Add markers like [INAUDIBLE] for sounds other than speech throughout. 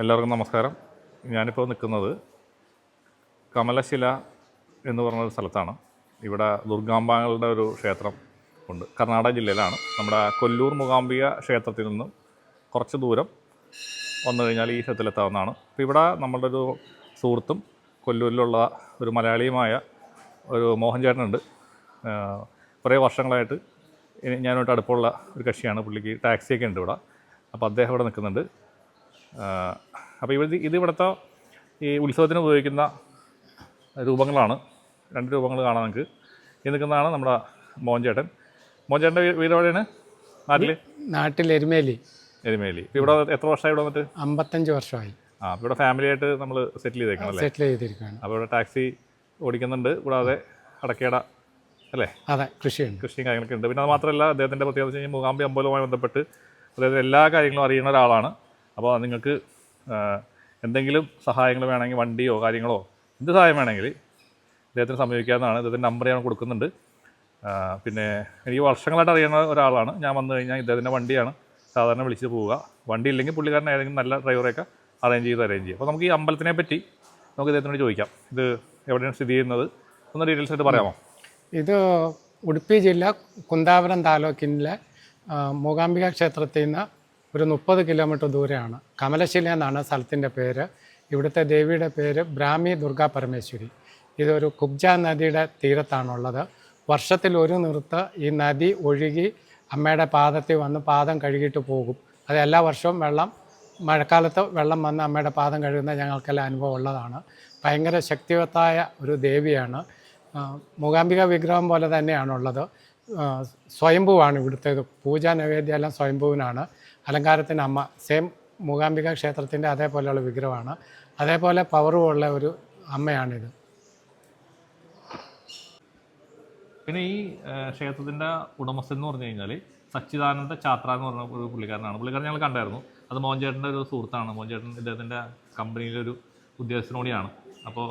എല്ലാവർക്കും നമസ്കാരം. ഞാനിപ്പോൾ നിൽക്കുന്നത് കമലശില എന്ന് പറഞ്ഞൊരു സ്ഥലത്താണ്. ഇവിടെ ദുർഗാംബാങ്ങളുടെ ഒരു ക്ഷേത്രം ഉണ്ട്. കർണാടക ജില്ലയിലാണ്. നമ്മുടെ കൊല്ലൂർ മുഖാംബിക ക്ഷേത്രത്തിൽ നിന്നും കുറച്ച് ദൂരം വന്നു കഴിഞ്ഞാൽ ഈ ക്ഷേത്രത്തിലെത്താവുന്നതാണ്. അപ്പോൾ ഇവിടെ നമ്മളുടെ ഒരു സുഹൃത്തും കൊല്ലൂരിലുള്ള ഒരു മലയാളിയുമായ ഒരു മോഹൻ ചേട്ടനുണ്ട് കുറേ വർഷങ്ങളായിട്ട് ഞാനോട്ട് അടുപ്പമുള്ള ഒരു കക്ഷിയാണ്. പുള്ളിക്ക് ടാക്സിയൊക്കെ ഉണ്ട് ഇവിടെ. അപ്പോൾ അദ്ദേഹം ഇവിടെ നിൽക്കുന്നുണ്ട്. അപ്പോൾ ഇവിടെ ഇത് ഇവിടുത്തെ ഈ ഉത്സവത്തിന് ഉപയോഗിക്കുന്ന രൂപങ്ങളാണ്. രണ്ട് രൂപങ്ങൾ കാണാം നമുക്ക്. ഈ നിൽക്കുന്നതാണ് നമ്മുടെ മോഹൻചേട്ടൻ. മോഹൻചേട്ടന്റെ വീ- വീട് എവിടെയാണ്? നാട്ടിൽ നാട്ടിൽ എരുമേലി. എരുമേലി. ഇപ്പോൾ ഇവിടെ എത്ര വർഷമായി ഇവിടെ വന്നിട്ട്? അമ്പത്തഞ്ച് വർഷമായി. ആ അപ്പോൾ ഇവിടെ ഫാമിലി ആയിട്ട് നമ്മൾ സെറ്റിൽ ചെയ്തേക്കണം അല്ലേ? സെറ്റിൽ ചെയ്തിരിക്കുകയാണ്. അപ്പോൾ ഇവിടെ ടാക്സി ഓടിക്കുന്നുണ്ട്. കൂടാതെ അടക്കേട അല്ലേ? അതെ കൃഷിയുണ്ട്. കൃഷിയും കാര്യങ്ങളൊക്കെ ഉണ്ട്. പിന്നെ അത് മാത്രമല്ല അദ്ദേഹത്തിന്റെ പ്രത്യേകത വെച്ച് കഴിഞ്ഞാൽ മൂകാമ്പി അമ്പലവുമായി ബന്ധപ്പെട്ട് അദ്ദേഹത്തിന് എല്ലാ കാര്യങ്ങളും അറിയുന്ന ഒരാളാണ്. അപ്പോൾ നിങ്ങൾക്ക് എന്തെങ്കിലും സഹായങ്ങൾ വേണമെങ്കിൽ വണ്ടിയോ കാര്യങ്ങളോ എന്ത് സഹായം വേണമെങ്കിൽ അദ്ദേഹത്തിന് സമീപിക്കാവുന്നതാണ്. ഇദ്ദേഹത്തിന്റെ നമ്പർ ഞാൻ കൊടുക്കുന്നുണ്ട്. പിന്നെ എനിക്ക് വർഷങ്ങളായിട്ട് അറിയുന്ന ഒരാളാണ്. ഞാൻ വന്നു കഴിഞ്ഞാൽ ഇദ്ദേഹത്തിന്റെ വണ്ടിയാണ്. സാധാരണ വിളിച്ച് പോവുക. വണ്ടി ഇല്ലെങ്കിൽ പുള്ളിക്കാരൻ ഏതെങ്കിലും നല്ല ഡ്രൈവറെയൊക്കെ അറേഞ്ച് ചെയ്ത് അറേഞ്ച് ചെയ്യും. അപ്പോൾ നമുക്ക് ഈ അമ്പലത്തിനെ പറ്റി നമുക്ക് ഇദ്ദേഹത്തിനോട് ചോദിക്കാം. ഇത് എവിടെയാണ് സ്ഥിതി ചെയ്യുന്നത്? ഒന്ന് ഡീറ്റെയിൽസ് ആയിട്ട് പറയാമോ? ഇത് ഉടുപ്പി ജില്ല കുന്താപുരം താലൂക്കിലെ മൂകാംബിക ക്ഷേത്രത്തിൽ നിന്ന് ഒരു മുപ്പത് കിലോമീറ്റർ ദൂരെയാണ്. കമലശില എന്നാണ് സ്ഥലത്തിന്റെ പേര്. ഇവിടുത്തെ ദേവിയുടെ പേര് ബ്രാഹ്മി ദുർഗാ പരമേശ്വരി. ഇതൊരു കുബ്ജ നദിയുടെ തീരത്താണുള്ളത്. വർഷത്തിൽ ഒരു നിർത്ത് ഈ നദി ഒഴുകി അമ്മയുടെ പാദത്തിൽ വന്ന് പാദം കഴുകിയിട്ട് പോകും. അത് എല്ലാ വർഷവും വെള്ളം മഴക്കാലത്ത് വെള്ളം വന്ന് അമ്മയുടെ പാദം കഴുകുന്ന ഞങ്ങൾക്കെല്ലാം അനുഭവം ഉള്ളതാണ്. ഭയങ്കര ശക്തിവത്തായ ഒരു ദേവിയാണ്. മൂകാംബിക വിഗ്രഹം പോലെ തന്നെയാണുള്ളത്. സ്വയംഭുവാണ് ഇവിടുത്തേത് പൂജാ നൈവേദ്യമെല്ലാം സ്വയംഭുവിനാണ്. അലങ്കാരത്തിന് അമ്മ സെയിം മൂകാംബിക ക്ഷേത്രത്തിന്റെ അതേപോലെയുള്ള വിഗ്രഹമാണ്. അതേപോലെ പവറുമുള്ള ഒരു അമ്മയാണിത്. പിന്നെ ഈ ക്ഷേത്രത്തിന്റെ ക്ഷേത്രത്തിന്റെ ഉടമസ്ഥൻ എന്ന് പറഞ്ഞു കഴിഞ്ഞാൽ സച്ചിദാനന്ദ ചാത്ര എന്ന് പറഞ്ഞ ഒരു പുള്ളിക്കാരനാണ്. പുള്ളിക്കാരൻ ഞങ്ങൾ കണ്ടായിരുന്നു. അത് മോഹൻചേട്ടന്റെ ഒരു സുഹൃത്താണ്. മോഹൻചേട്ടൻ ഇദ്ദേഹത്തിന്റെ കമ്പനിയിലെ ഒരു ഉദ്യോഗസ്ഥനോടിയാണ്. അപ്പോൾ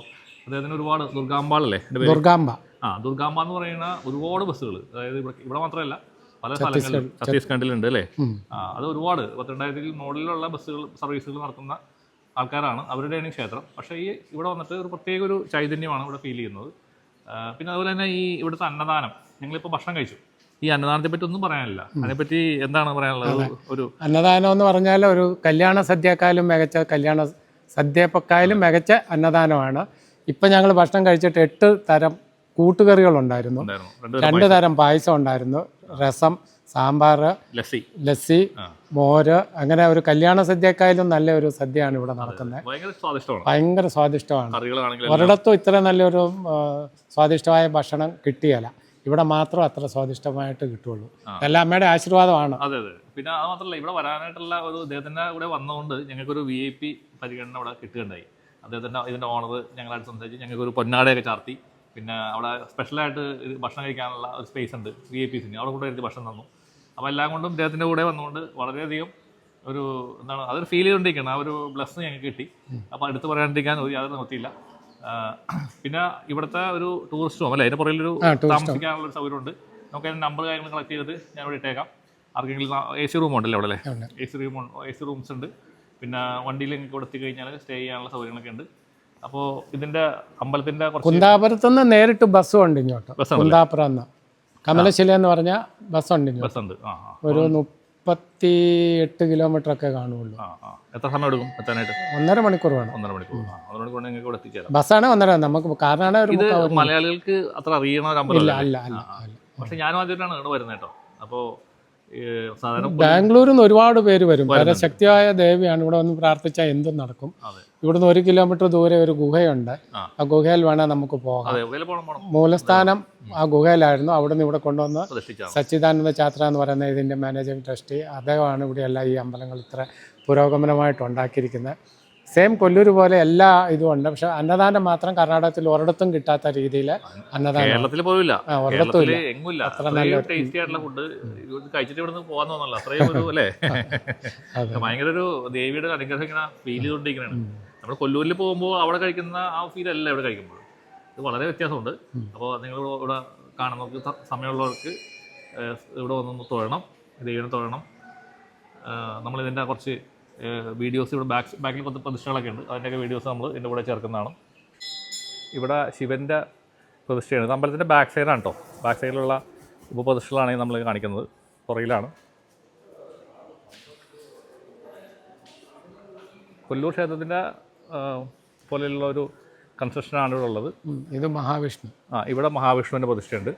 അദ്ദേഹത്തിന് ഒരുപാട് ദുർഗാമ്പാളല്ലേ ദുർഗാംബ. ആ ദുർഗാമ്പ എന്ന് പറയുന്ന ഒരുപാട് ബസ്സുകൾ അതായത് ഇവിടെ ഇവിടെ മാത്രമല്ല പല സ്ഥലങ്ങളിലും ഛത്തീസ്ഗഡിലുണ്ട് അല്ലേ? അത് ഒരുപാട് പത്തിരണ്ടായിരത്തിൽ മുകളിലുള്ള ബസ്സുകൾ സർവീസുകൾ നടത്തുന്ന ആൾക്കാരാണ് അവരുടെയാണ് ഈ ക്ഷേത്രം. പക്ഷേ ഈ ഇവിടെ വന്നിട്ട് ഒരു പ്രത്യേക ഒരു ചൈതന്യമാണ് ഇവിടെ ഫീൽ ചെയ്യുന്നത്. പിന്നെ അതുപോലെ തന്നെ ഈ ഇവിടുത്തെ അന്നദാനം. ഞങ്ങളിപ്പോൾ ഭക്ഷണം കഴിച്ചു. ഈ അന്നദാനത്തെ പറ്റി ഒന്നും പറയാനില്ല. അതിനെപ്പറ്റി എന്താണ് പറയാനുള്ളത്? ഒരു- ഒരു അന്നദാനം എന്ന് പറഞ്ഞാൽ ഒരു കല്യാണ സദ്യക്കാലും മികച്ച കല്യാണ സദ്യപ്പക്കായാലും മികച്ച അന്നദാനമാണ്. ഇപ്പം ഞങ്ങൾ ഭക്ഷണം കഴിച്ചിട്ട് എട്ട് തരം കൂട്ടുകറികളുണ്ടായിരുന്നു. ഉണ്ടായിരുന്നു. രണ്ട് തരം പായസം. ഉണ്ടായിരുന്നു. രസം സാമ്പാർ ലസ്സി. ലസ്സി. മോര് അങ്ങനെ ഒരു കല്യാണ സദ്യക്കായാലും നല്ല ഒരു സദ്യയാണ് ഇവിടെ നടക്കുന്നത് ഭയങ്കര സ്വാദിഷ്ടമാണ്. ഒരിടത്തും ഇത്ര നല്ലൊരു സ്വാദിഷ്ടമായ ഭക്ഷണം കിട്ടിയല്ല. ഇവിടെ മാത്രം അത്ര സ്വാദിഷ്ടമായിട്ട് കിട്ടുള്ളൂ. എല്ലാം അമ്മയുടെ ആശീർവാദമാണ്. അതെ അതെ. പിന്നെ അത് മാത്രമല്ല ഇവിടെ വരാനായിട്ടുള്ള ഒരു അദ്ദേഹത്തിന്റെ കൂടെ വന്നതുകൊണ്ട് ഞങ്ങൾക്കൊരു വി ഐ പി പരിഗണന ഇവിടെ കിട്ടുകയുണ്ടായി. അദ്ദേഹത്തിന്റെ ഇതിന്റെ ഓണർ ഞങ്ങളായിട്ട് സംസാരിച്ച്. ഞങ്ങൾക്ക് ഒരു പൊന്നാടയൊക്കെ ചാർത്തി. പിന്നെ അവിടെ സ്പെഷ്യലായിട്ട് ഇത് ഭക്ഷണം കഴിക്കാനുള്ള ഒരു സ്പേസ് ഉണ്ട് വി ഐ പിസിന് അവിടെ കൂടെ എനിക്ക് ഭക്ഷണം തന്നു. അപ്പോൾ എല്ലാം കൊണ്ടും അദ്ദേഹത്തിന്റെ കൂടെ വന്നുകൊണ്ട് വളരെയധികം ഒരു എന്താണ് അതൊരു ഫീൽ ചെയ്തുകൊണ്ടിരിക്കണം ആ ഒരു ബ്ലസ് ഞങ്ങൾക്ക് കിട്ടി. അപ്പോൾ അടുത്ത് പറയാണ്ടിരിക്കാൻ ഒരു യാതൊരു നിർത്തിയില്ല പിന്നെ ഇവിടുത്തെ ഒരു ടൂറിസ്റ്റ് ഹോം അല്ലേ? അതിന്റെ പുറകിലൊരു. താമസിക്കാനുള്ള ഒരു സൗകര്യമുണ്ട് നമുക്ക് അതിന്റെ നമ്പർ കാര്യങ്ങൾ കളക്ട് ചെയ്തിട്ട് ഞാൻ ഇവിടെ ഇട്ടേക്കാം. ആർക്കെങ്കിലും എ സി റൂം ഉണ്ടല്ലോ അവിടെ അല്ലേ? ഉണ്ട്. A C room A C rooms ഉണ്ട്. പിന്നെ വണ്ടിയിൽ നിങ്ങൾക്ക് കൊടുത്തു കഴിഞ്ഞാൽ സ്റ്റേ ചെയ്യാനുള്ള സൗകര്യങ്ങളൊക്കെ ഉണ്ട്. അപ്പോൾ ഇതിന്റെ അമ്പലത്തിന്റെ കുറച്ച് കുന്താപുരത്ത് നിന്ന് നേരിട്ട് ബസ്സും ഉണ്ട് ഇങ്ങോട്ട്? കുന്താപുരം എന്ന് കമലശില എന്ന് പറഞ്ഞ ബസ്സുണ്ട് ആ ഒരു മുപ്പത്തി എട്ട് കിലോമീറ്റർ ഒക്കെ കാണുള്ളൂ. എത്ര സമയം എടുക്കും എത്താനായിട്ട്? ഒന്നര മണിക്കൂർ വേണം. ഒന്നര മണിക്കൂർ. ഒന്നര മണിക്കൂർ നിങ്ങൾക്ക് ഇവിടെ എത്തിച്ചേരാം ബസ്സാണ് ഒന്നര നമുക്ക് കാരണം ഇത് മലയാളികൾക്ക് അത്ര അറിയണ ഒരു ഇല്ല അമ്പലമല്ല അല്ല അല്ല പക്ഷെ ഞാനും ആദ്യമായിട്ടാണ് ഇവിടെ വരുന്നത് കേട്ടോ. അപ്പോൾ ബാംഗ്ലൂരിൽ നിന്ന് ഒരുപാട് പേര് വരും. വളരെ ശക്തിയായ ദേവിയാണ് ഇവിടെ വന്ന് പ്രാർത്ഥിച്ചാൽ എന്തും നടക്കും. ഇവിടുന്ന് ഒരു കിലോമീറ്റർ ദൂരെ ഒരു ഗുഹയുണ്ട്. ആ. ഗുഹയിൽ വേണേൽ നമുക്ക് പോകാം. മൂലസ്ഥാനം ആ ഗുഹയിലായിരുന്നു. അവിടുന്ന് ഇവിടെ കൊണ്ടുവന്ന് സച്ചിദാനന്ദ ചാത്ര എന്ന് പറയുന്ന ഇതിന്റെ മാനേജിംഗ് ട്രസ്റ്റി അദ്ദേഹമാണ് ഇവിടെ എല്ലാ ഈ അമ്പലങ്ങൾ ഇത്ര പുരോഗമനമായിട്ട് ഉണ്ടാക്കിയിരിക്കുന്നത്. സെയിം കൊല്ലൂർ പോലെ എല്ലാ ഇതും ഉണ്ട്. പക്ഷെ അന്നദാനം മാത്രം കർണാടകത്തിൽ ഒരിടത്തും കിട്ടാത്ത രീതിയിൽ അന്നദാനം. കേരളത്തിൽ ഒരിടത്തും കേരളത്തിൽ എങ്ങുമില്ല. ടേസ്റ്റി ആയിട്ടുള്ള ഫുഡ് കഴിച്ചിട്ട് ഇവിടുന്ന് പോകാൻ തോന്നല്ല അത്രയും ഒരു അല്ലേ. [LAUGHS] ഭയങ്കര ഒരു ദേവിയുടെ അനുഗ്രഹം ഇങ്ങനെ ഫീൽ ചെയ്തുകൊണ്ടിരിക്കുകയാണ് നമ്മൾ കൊല്ലൂരിൽ പോകുമ്പോൾ അവിടെ കഴിക്കുന്ന ആ ഫീൽ അല്ല ഇവിടെ കഴിക്കുമ്പോൾ. ഇത് വളരെ വ്യത്യാസമുണ്ട്. അപ്പോൾ നിങ്ങൾ ഇവിടെ കാണുന്നവർക്ക് സമയമുള്ളവർക്ക് ഇവിടെ വന്നൊന്ന് തൊഴണം ദൈവം തൊഴണം. നമ്മൾ നമ്മളിതിന്റെ കുറച്ച് വീഡിയോസ് ഇവിടെ ബാക്ക് ബാക്കിൽ പത്ത് പ്രതിഷ്ഠകളൊക്കെ ഉണ്ട്. അതിന്റെയൊക്കെ വീഡിയോസ് നമ്മൾ ഇതിന്റെ കൂടെ ചേർക്കുന്നതാണ്. ഇവിടെ ശിവന്റെ പ്രതിഷ്ഠയാണ്. ഇത് അമ്പലത്തിന്റെ ബാക്ക് സൈഡാണ് കേട്ടോ ബാക്ക് സൈഡിലുള്ള ഉപപ്രതിഷ്ഠകളാണ് നമ്മൾ കാണിക്കുന്നത്. പുറയിലാണ് കൊല്ലൂർ ക്ഷേത്രത്തിന്റെ പോലെയുള്ള ഒരു കൺസ്ട്രക്ഷനാണ് ഇവിടെ ഉള്ളത്. ഇത് മഹാവിഷ്ണു. ആ ഇവിടെ മഹാവിഷ്ണുവിന്റെ പ്രതിഷ്ഠയുണ്ട്.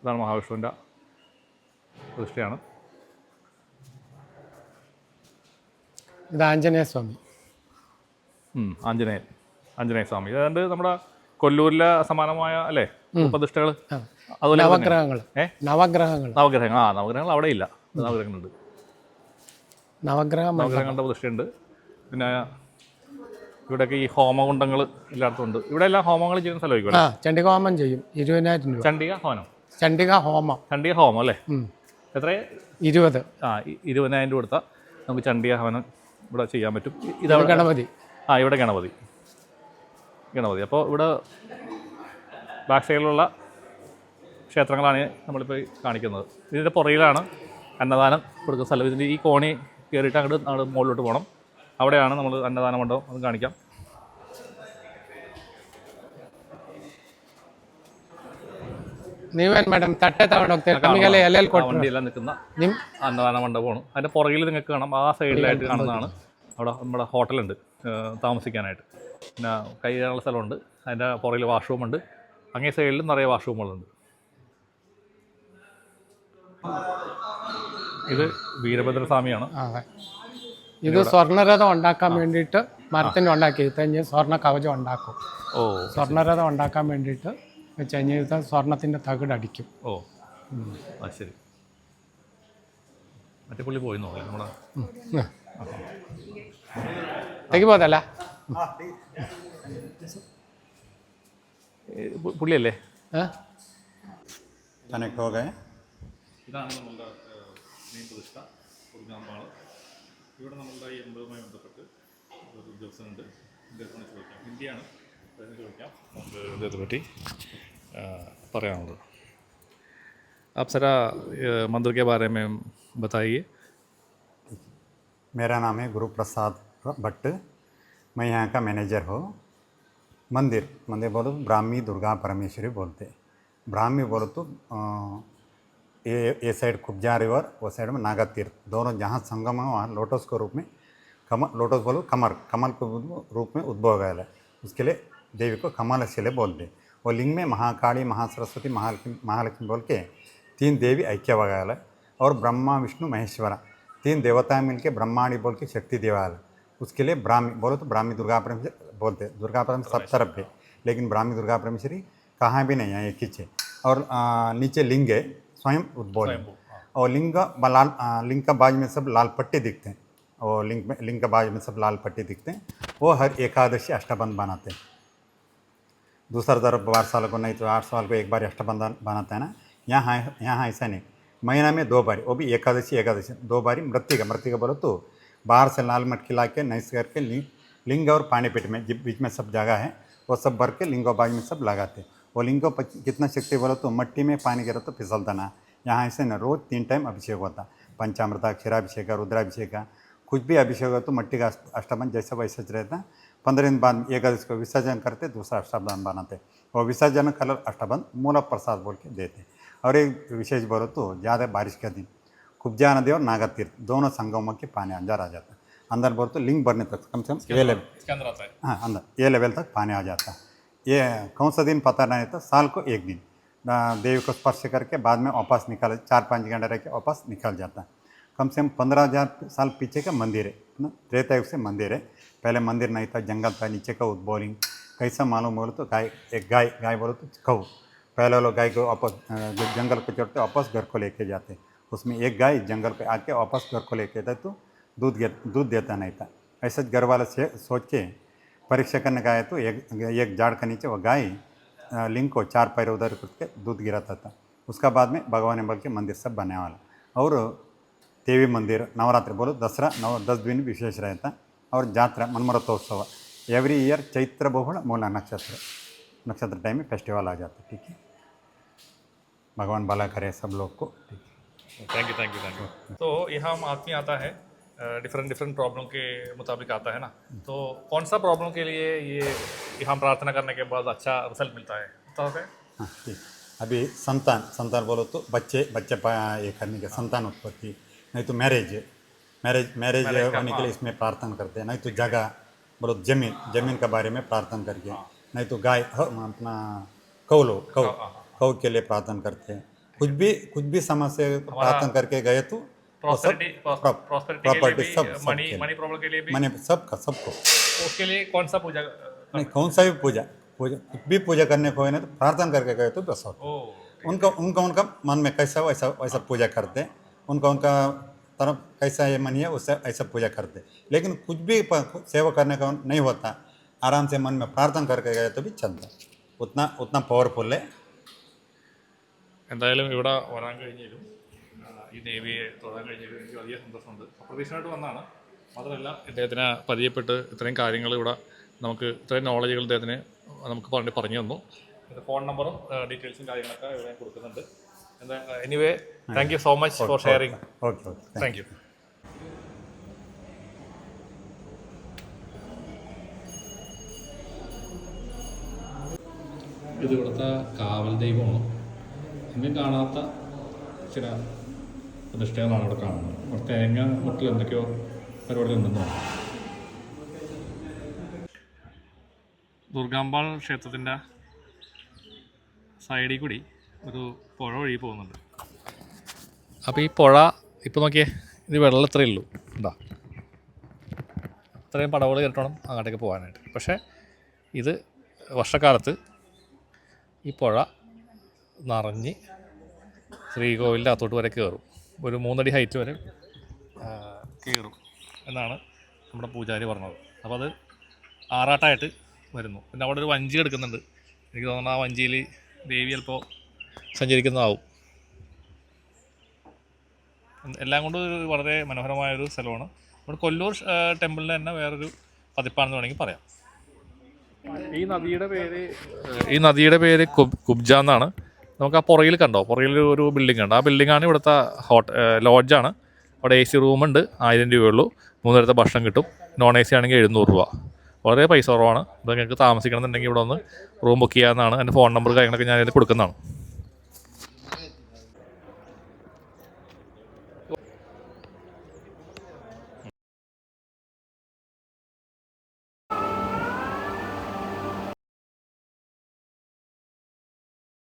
ഇതാണ് മഹാവിഷ്ണുവിന്റെ പ്രതിഷ്ഠയാണ്. ഇത് ആഞ്ജനേയ സ്വാമി. ആഞ്ജനേയൻ ആഞ്ജനേയ സ്വാമി. അതുകൊണ്ട് നമ്മുടെ കൊല്ലൂരിലെ സമാനമായ അല്ലേ പ്രതിഷ്ഠകൾ. അതുപോലെ നവഗ്രഹങ്ങൾ നവഗ്രഹങ്ങൾ നവഗ്രഹങ്ങൾ ആ നവഗ്രഹങ്ങൾ അവിടെ ഇല്ല. നവഗ്രഹങ്ങളുണ്ട്. നവഗ്രഹ നവഗ്രഹങ്ങളുടെ പ്രതിഷ്ഠയുണ്ട്. പിന്നെ ഇവിടെയൊക്കെ ഈ ഹോമകുണ്ടങ്ങൾ എല്ലായിടത്തും ഉണ്ട് ഇവിടെ എല്ലാം ഹോമങ്ങൾ ചെയ്യുന്ന സ്ഥലമായിരിക്കും ആ ചണ്ഡികോമം ചെയ്യും. ഇരുപതിനായിരം രൂപ. ചണ്ഡിക ഹോമം? ചണ്ഡിക ഹോമം. ചണ്ഡിക ഹോമം അല്ലേ? എത്ര? ഇരുപത്. ആ ഇരുപതിനായിരം രൂപ കൊടുത്താൽ നമുക്ക് ചണ്ഡിക ഹവനം ഇവിടെ ചെയ്യാൻ പറ്റും. ഇ- ഇത് ഇതവിടെ ഗണപതി. ആ ഇവിടെ ഗണപതി. ഗണപതി. അപ്പോൾ ഇവിടെ ബാക്ക് സൈഡിലുള്ള ക്ഷേത്രങ്ങളാണ് നമ്മളിപ്പോൾ കാണിക്കുന്നത്. ഇതിന്റെ പുറയിലാണ് അന്നദാനം കൊടുക്കുന്ന സ്ഥലം. ഇതിന്റെ ഈ കോണി കയറിയിട്ട് അങ്ങോട്ട് അങ്ങോട്ട് മുകളിലോട്ട് പോകണം. അവിടെയാണ് നമ്മൾ അന്നദാന മണ്ഡപം അത് കാണിക്കാം ನೀವೇನ್ ಮೇಡಮ್ ತಟ್ಟೆ ತಗೊಂಡು ಹೋಗ್ತೀರಿ ನಮಗೆಲ್ಲ ಎಲ್ಲೆಲ್ಲಿ ആ ಕೊಟ್ಟು വണ്ടിയെല്ലാം നിൽക്കുന്ന ನಿಮ್ അന്നദാന മണ്ഡപമാണ് അതിൻ്റെ പുറകിൽ നിങ്ങൾക്ക് കാണാം ആ സൈഡിലായിട്ട് കാണുന്നതാണ് അവിടെ നമ്മുടെ ഹോട്ടലുണ്ട് ഏഹ് താമസിക്കാനായിട്ട് പിന്നെ കൈ കഴുകാനുള്ള സ്ഥലമുണ്ട് അതിൻ്റെ പുറകിൽ വാഷ്റൂമുണ്ട് അങ്ങേ സൈഡിൽ നിറയെ വാഷ്റൂമുകളുണ്ട് ഇത് വീരഭദ്രസ്വാമിയാണ് ആ, അതെ. ഇത് സ്വർണരഥം ഉണ്ടാക്കാൻ വേണ്ടിയിട്ട് മരത്തിന് ഉണ്ടാക്കി കഴിഞ്ഞ് സ്വർണ കവചം ഉണ്ടാക്കും. ഓ സ്വർണരഥം ഉണ്ടാക്കാൻ വേണ്ടിയിട്ട് കഴിഞ്ഞാൽ സ്വർണത്തിന്റെ തകിട് അടിക്കും. ഓ ശരി. മറ്റേ പുള്ളി പോയി നമ്മുടെ തേക്ക് പുള്ളിയല്ലേ? ഏ? ഹോ ഇതാണ് നമ്മുടെ മെയിൻ പ്രതിഷ്ഠ ഇവിടെ നമ്മളുടെ ഈ എൺപതുമായി ബന്ധപ്പെട്ട് ഒരു ഉദ്യോഗസ്ഥനുണ്ട് ഇദ്ദേഹത്തിന് ചോദിക്കാം ഹിന്ദിയാണ് അദ്ദേഹത്തിന് ചോദിക്കാം നമുക്ക് ഇദ്ദേഹത്തെ പറ്റി ആ, പറയാനുള്ളത് आप सरा मंदिर के बारे में बताइए मेरा नाम है गुरु प्रसाद भट्ट मैं यहाँ का मैनेजर हूँ मंदिर मंदिर बोलो तो ब्राह्मी दुर्गा परमेश्वरी बोलते ब्राह्मी बोलो तो अ, ये ये साइड कुब्जा रिवर वो साइड में नागा तीर्थ दोनों जहाँ संगम है वहाँ लोटस के रूप में कमल लोटस बोलो कमर कमल के रूप में उद्भव गया है। उसके लिए देवी को कमल शिले बोलते और लिंग में महाकाली महासरस्वती महालक्ष्मी महालक्ष्मी बोल के तीन देवी ऐक्य वगैरह है और ब्रह्मा विष्णु महेश्वरा। तीन देवता मिलके ब्रह्माणी बोल के शक्ति देवालय उसके लिए ब्राह्मी बोलो तो ब्राह्मी दुर्गा परमेश्वरी बोलते हैं। दुर्गा परमेश्वरी सब तरफ़ है लेकिन ब्राह्मी दुर्गा परमेश्वरी कहाँ भी नहीं है एक ही और नीचे लिंग है। स्वयं उद्भव है। और लिंग का लाल लिंग का बाज में सब लाल पट्टे दिखते हैं। और लिंग में लिंग का बाज में सब लाल पट्टे दिखते हैं। वो हर एकादशी अष्टबंध बनाते हैं। दूसरा तरफ़ बारह साल को नहीं तो आठ साल को एक बार अष्टबंधन बनाते हैं ना। यहाँ यहाँ ऐसा नहीं। महीना में दो बारी। वो भी एकादशी एकादशी। दो बारी मृतिका मृतिका बोलो तो बाहर से लाल मटकी ला के नैस करके लिंग लिंग और पानी पेट में बीच में सब जगह है वो सब भर के लिंगो बाज में सब लगाते वो लिंगो पच- कितना शक्ति बोलो तो मट्टी में पानी गिरा तो फिसलता ना। यहाँ ऐसे ना रोज तीन टाइम अभिषेक होता। पंचामृता क्षीराभिषेक रुद्राभिषेक का कुछ भी अभिषेक हो तो मट्टी का अष्टमन जैसा वैसा रहता। पंद्रह दिन बाद एकादश को विसर्जन करते दूसरा अष्टबंध बनाते। और विसर्जन कलर अष्टबंध मूल प्रसाद बोल के देते। और एक विशेष बोलो तो ज़्यादा बारिश का दिन। कुब्जा नदी और नागा तीर्थ दोनों संगमों के पानी अंदर आ जाता। अंदर बोलो तो लिंग भरने तक कम से कम ये लेवल है। हाँ अंदर ये लेवल तक पानी आ जाता। है ये कौन सा दिन पता नहीं था? साल को एक दिन। देवी को स्पर्श करके बाद में वापस निकल चार पाँच घंटे रह के वापस निकल जाता। है कम से कम पंद्रह हज़ार साल पीछे का मंदिर है ना? त्रेता युग से मंदिर है। पहले मंदिर नहीं था, जंगल था, नीचे का उद्बोलिंग कैसा मालूम बोलो तो गाय, एक गाय गाय बोलो तो कहो। पहले लोग गाय को वापस जंगल को चढ़ते वापस घर को लेके जाते। उसमें एक गाय जंगल पे आके वापस घर को लेके जाता तो दूध दूध देता नहीं था। ऐसे घर वाले सोच के परीक्षा करने गए तो एक एक झाड़ के नीचे वो गाय लिंग को चार पैर उधर करके दूध गिराता था। उसका बाद में भगवान बोल के मंदिर सब बनने वाला। और देवी मंदिर, नवरात्रि बोलो, दसरा, नव, दस दिन विशेष रहता। और जात्रा मनमरतोत्सव एवरी ईयर चैत्र, बहुल, मूला नक्षत्र। नक्षत्र टाइम में फेस्टिवल आ जाता, ठीक है? भगवान भला करे सब लोग को, ठीक है? Thank you thank you thank you तो यहाँ हम आदमी आता है। डिफरेंट डिफरेंट प्रॉब्लम के मुताबिक आता है ना। तो कौन सा प्रॉब्लम के लिए ये हम प्रार्थना करने के बाद अच्छा रिज़ल्ट मिलता है? बता सकते हाँ ठीक अभी संतान संतान बोलो तो बच्चे बच्चे ये करने के संतान उत्पत्ति नहीं तो मैरिज मैरिज मैरिज होने के लिए इसमें प्रार्थना करते हैं नहीं तो जगह बोलो ज़मीन ज़मीन के बारे में प्रार्थना करके नहीं तो गाय ह, अपना कौलो कौ कौ के लिए प्रार्थना करते हैं। कुछ भी कुछ भी समस्या प्रार्थना करके गए तो वो सब प्रॉस्पेरिटी prop- प्रॉस्पेरिटी के लिए property भी सब- सब मनी के लिए। मनी प्रॉब्लम के लिए भी मैंने सबका सबको उसके लिए कौन सा पूजा नहीं कौन सा भी पूजा पूजा कुछ भी पूजा करने को है ना तो प्रार्थना करके गए तो बस होता ओ उनका उनका उनका मन में कैसा हो वैसा वैसा पूजा करते हैं उनका उनका तरफ कैसा ये मन है उससे ऐसा पूजा करते हैं लेकिन कुछ भी प- सेवा करने का नहीं होता आराम से मन में प्रार्थना करके गए तो भी चलता उतना उतना पावरफुल है എന്തായാലും ഇവിടെ വരാൻ കഴിഞ്ഞാലും ഈ നേവിയെ തൊഴാൻ കഴിഞ്ഞ എനിക്ക് വലിയ സന്തോഷമുണ്ട്. അപ്രതീക്ഷിതമായിട്ട് വന്നാണ് മാത്രമല്ല ഇദ്ദേഹത്തിന് പരിചയപ്പെട്ട് ഇത്രയും കാര്യങ്ങൾ ഇവിടെ നമുക്ക് ഇത്രയും നോളജുകൾ ഇദ്ദേഹത്തിന് നമുക്ക് പറഞ്ഞു പറഞ്ഞു തന്നു. ഫോൺ നമ്പറും ഡീറ്റെയിൽസും കാര്യങ്ങളൊക്കെ ഇവിടെ കൊടുക്കുന്നുണ്ട്. Anyway thank you so much for sharing okay okay thank you ഇത് ഇവിടുത്തെ കാവൽ ദൈവമാണ്? എന്നും കാണാത്ത ചില പ്രതിഷ്ഠകളാണ് അവിടെ കാണുന്നത്. ഇവിടെ തേങ്ങ മുട്ടിൽ എന്തൊക്കെയോ പരിപാടി ഉണ്ടെന്ന് തോന്നുന്നു. ദുർഗാമ്പാൾ ക്ഷേത്രത്തിന്റെ സൈഡിൽ കൂടി ഒരു പുഴ വഴി പോകുന്നുണ്ട്. അപ്പോൾ ഈ പുഴ ഇപ്പോൾ നോക്കിയേ ഇത് വെള്ളം ഇത്രയേ ഉള്ളൂ. എന്താ ഇത്രയും പടവുകൾ കയറ്റണം അങ്ങോട്ടേക്ക് പോകാനായിട്ട്. പക്ഷേ ഇത് വർഷക്കാലത്ത് ഈ പുഴ നിറഞ്ഞ് ശ്രീകോവിലിന്റെ അകത്തോട്ട് വരെ കയറും. ഒരു മൂന്നടി ഹൈറ്റ് വരെ കീറും. കയറും എന്നാണ് നമ്മുടെ പൂജാരി പറഞ്ഞത്. അപ്പോൾ അത് ആറാട്ടായിട്ട് വരുന്നു. പിന്നെ അവിടെ ഒരു വഞ്ചി എടുക്കുന്നുണ്ട്. എനിക്ക് തോന്നുന്നു ആ വഞ്ചിയിൽ ദേവി ചിലപ്പോൾ സഞ്ചരിക്കുന്നതാവും. എല്ലാം കൊണ്ടും ഒരു വളരെ മനോഹരമായൊരു സ്ഥലമാണ്. നമ്മുടെ കൊല്ലൂർ ടെമ്പിളിന് തന്നെ വേറൊരു പതിപ്പാണെന്ന് വേണമെങ്കിൽ പറയാം. ഈ നദിയുടെ പേര് ഈ നദിയുടെ പേര് കുബ് കുബ്ജ എന്നാണ്. നമുക്ക് ആ പുറയിൽ കണ്ടോ? പുറയിൽ ഒരു ബിൽഡിംഗ് ഉണ്ട്. ആ ബിൽഡിംഗാണ് ഇവിടുത്തെ ഹോട്ട ലോഡ്ജാണ് അവിടെ എ സി റൂമുണ്ട് ആയിരം രൂപയുള്ളൂ മൂന്നേരത്തെ ഭക്ഷണം കിട്ടും. നോൺ എ സി ആണെങ്കിൽ എഴുന്നൂറ് രൂപ. വളരെ പൈസ കുറവാണ്. അപ്പോൾ നിങ്ങൾക്ക് താമസിക്കണം എന്നുണ്ടെങ്കിൽ ഇവിടെ ഒന്ന് റൂം ബുക്ക് ചെയ്യാവുന്നതാണ്. എന്റെ ഫോൺ നമ്പർ കാര്യങ്ങളൊക്കെ ഞാൻ ഇതിൽ കൊടുക്കുന്നതാണ്.